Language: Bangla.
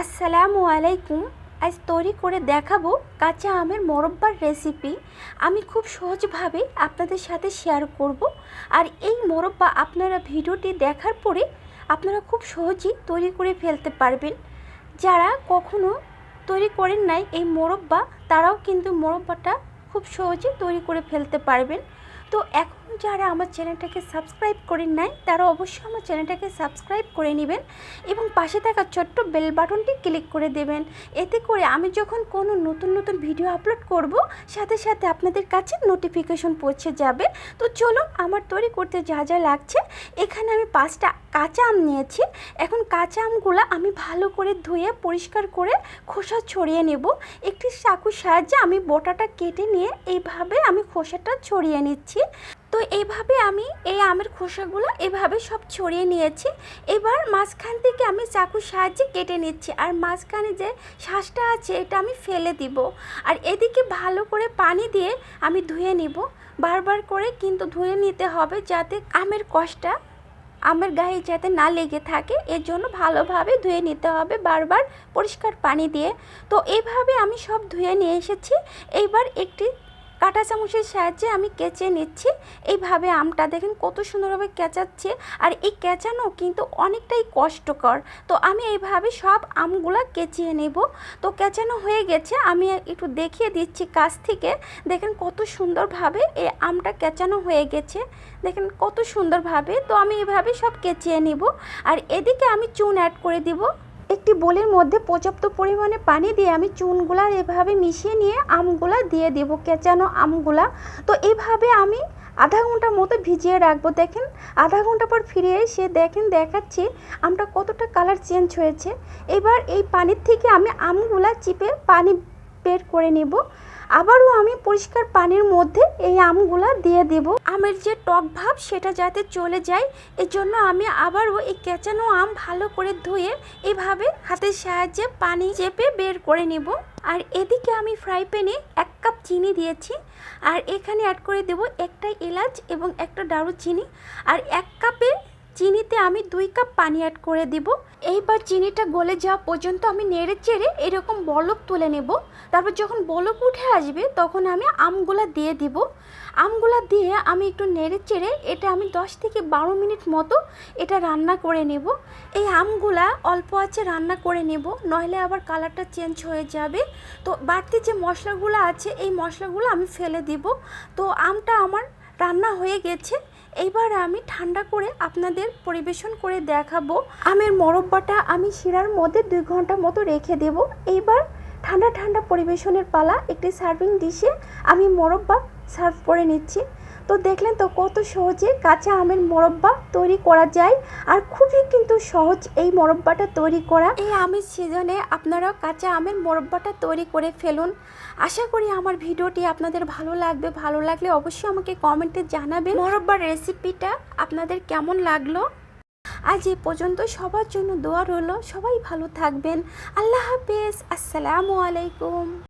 আসসালামু আলাইকুম। আজ তৈরি করে দেখাবো কাঁচা আমের মোরব্বার রেসিপি আমি খুব সহজভাবে আপনাদের সাথে শেয়ার করব। আর এই মোরব্বা আপনারা ভিডিওটি দেখার পরে আপনারা খুব সহজেই তৈরি করে ফেলতে পারবেন। যারা কখনো তৈরি করেন নাই এই মোরব্বা, তারাও কিন্তু মোরব্বাটা খুব সহজে তৈরি করে ফেলতে পারবেন। তো এখন যারা আমার চ্যানেলটাকে সাবস্ক্রাইব করেন নাই, তারা অবশ্যই আমার চ্যানেলটাকে সাবস্ক্রাইব করে নেবেন এবং পাশে থাকা ছোট্ট বেল বাটনটি ক্লিক করে দেবেন। এতে করে আমি যখন কোনো নতুন নতুন ভিডিও আপলোড করব, সাথে সাথে আপনাদের কাছে নোটিফিকেশন পৌঁছে যাবে। তো চলুন আমার তৈরি করতে যা যা লাগছে, এখানে আমি পাঁচটা কাঁচা আম নিয়েছি। এখন কাঁচা আমগুলো আমি ভালো করে ধুয়ে, পরিষ্কার করে খোসা ছড়িয়ে নেব। একটি চাকুর সাহায্যে আমি বোটাটা কেটে নিয়ে এইভাবে আমি খোসাটা ছড়িয়ে নিচ্ছি। তো এইভাবে আমি এই আমের খোসাগুলো এভাবে সব ছড়িয়ে নিয়েছি। এবার মাঝখান থেকে আমি চাকুর সাহায্যে কেটে নিচ্ছি আর মাঝখানে যে শ্বাসটা আছে এটা আমি ফেলে দিব। আর এদিকে ভালো করে পানি দিয়ে আমি ধুয়ে নিব। বারবার করে কিন্তু ধুয়ে নিতে হবে যাতে আমের কষটা আমের গায়ে যাতে না লেগে থাকে। এর জন্য ভালোভাবে ধুয়ে নিতে হবে বারবার পরিষ্কার পানি দিয়ে। তো এইভাবে আমি সব ধুয়ে নিয়ে এসেছি। এইবার একটি কাঁটা চামচের সাহায্যে আমি কেচে নিচ্ছি। এইভাবে আমটা দেখেন কত সুন্দরভাবে কেচাচ্ছে। আর এই কেচানো কিন্তু অনেকটাই কষ্টকর। তো আমি এইভাবে সব আমগুলা কেচিয়ে নেব। তো কেচানো হয়ে গেছে। আমি একটু দেখিয়ে দিচ্ছি কাছ থেকে। দেখেন কত সুন্দরভাবে এই আমটা কেচানো হয়ে গেছে। দেখেন কত সুন্দরভাবে। তো আমি এভাবে সব কেচিয়ে নিব। আর এদিকে আমি চুন অ্যাড করে দিব। একটি বোলের মধ্যে পর্যাপ্ত পরিমাণে পানি দিয়ে আমি চুনগুলা এভাবে মিশিয়ে নিয়ে আমগুলা দিয়ে দেব, কেঁচানো আমগুলা। তো এভাবে আমি আধা ঘণ্টার মতো ভিজিয়ে রাখব, দেখেন। আধা ঘণ্টা পর ফিরে এসে দেখেন, দেখাচ্ছি আমটা কতটা কালার চেঞ্জ হয়েছে। এবার এই পানির থেকে আমি আমগুলা চিপে পানি বের করে নেব। আবারও আমি পরিষ্কার পানির মধ্যে এই আমগুলো দিয়ে দেব। আমের যে টক ভাব, সেটা যাতে চলে যায়। এর জন্য আমি আবারও এই কেঁচানো আম ভালো করে ধুয়ে এভাবে হাতের সাহায্যে পানি চেপে বের করে নেব। আর এদিকে আমি ফ্রাই প্যানে এক কাপ চিনি দিয়েছি। আর এখানে অ্যাড করে দেব একটা এলাচ এবং একটা দারুচিনি। আর এক কাপে চিনিতে আমি দুই কাপ পানি অ্যাড করে দিব। এইবার চিনিটা গলে যাওয়া পর্যন্ত আমি নেড়ে চেড়ে এরকম বলক তুলে নেব। তারপর যখন বলক উঠে আসবে, তখন আমি আমগুলা দিয়ে দিব। আমগুলা দিয়ে আমি একটু নেড়ে চেড়ে এটা আমি দশ থেকে বারো মিনিট মতো এটা রান্না করে নেব। এই আমগুলা অল্প আছে রান্না করে নেব, নইলে আবার কালারটা চেঞ্জ হয়ে যাবে। তো বাড়তি যে মশলাগুলো আছে, এই মশলাগুলো আমি ফেলে দিব। তো আমটা আমার রান্না হয়ে গেছে। এইবার আমি ঠান্ডা করে আপনাদের পরিবেশন করে দেখাবো। আমের মরব্বাটা আমি শিরার মধ্যে দুই ঘণ্টা মতো রেখে দেব। এইবার ঠান্ডা ঠান্ডা পরিবেশনের পালা একটি সার্ভিং ডিশে আমি মরব্বা সার্ভ করে নিচ্ছি। তো দেখলেন তো কত সহজে কাঁচা আমের মোরব্বা তৈরি করা যায় আর খুবই কিন্তু সহজ এই মোরব্বাটা তৈরি করা। এই আমের সিজনে আপনারা কাঁচা আমের মোরব্বাটা তৈরি করে ফেলুন। আশা করি আমার ভিডিওটি আপনাদের ভালো লাগবে। ভালো লাগলে অবশ্যই আমাকে কমেন্টে জানাবেন। মোরব্বার রেসিপিটা আপনাদের কেমন লাগল? আজ এ পর্যন্ত সবার জন্য দোয়া রইল। সবাই ভালো থাকবেন। আল্লাহ হাফেজ। আসসালামু আলাইকুম।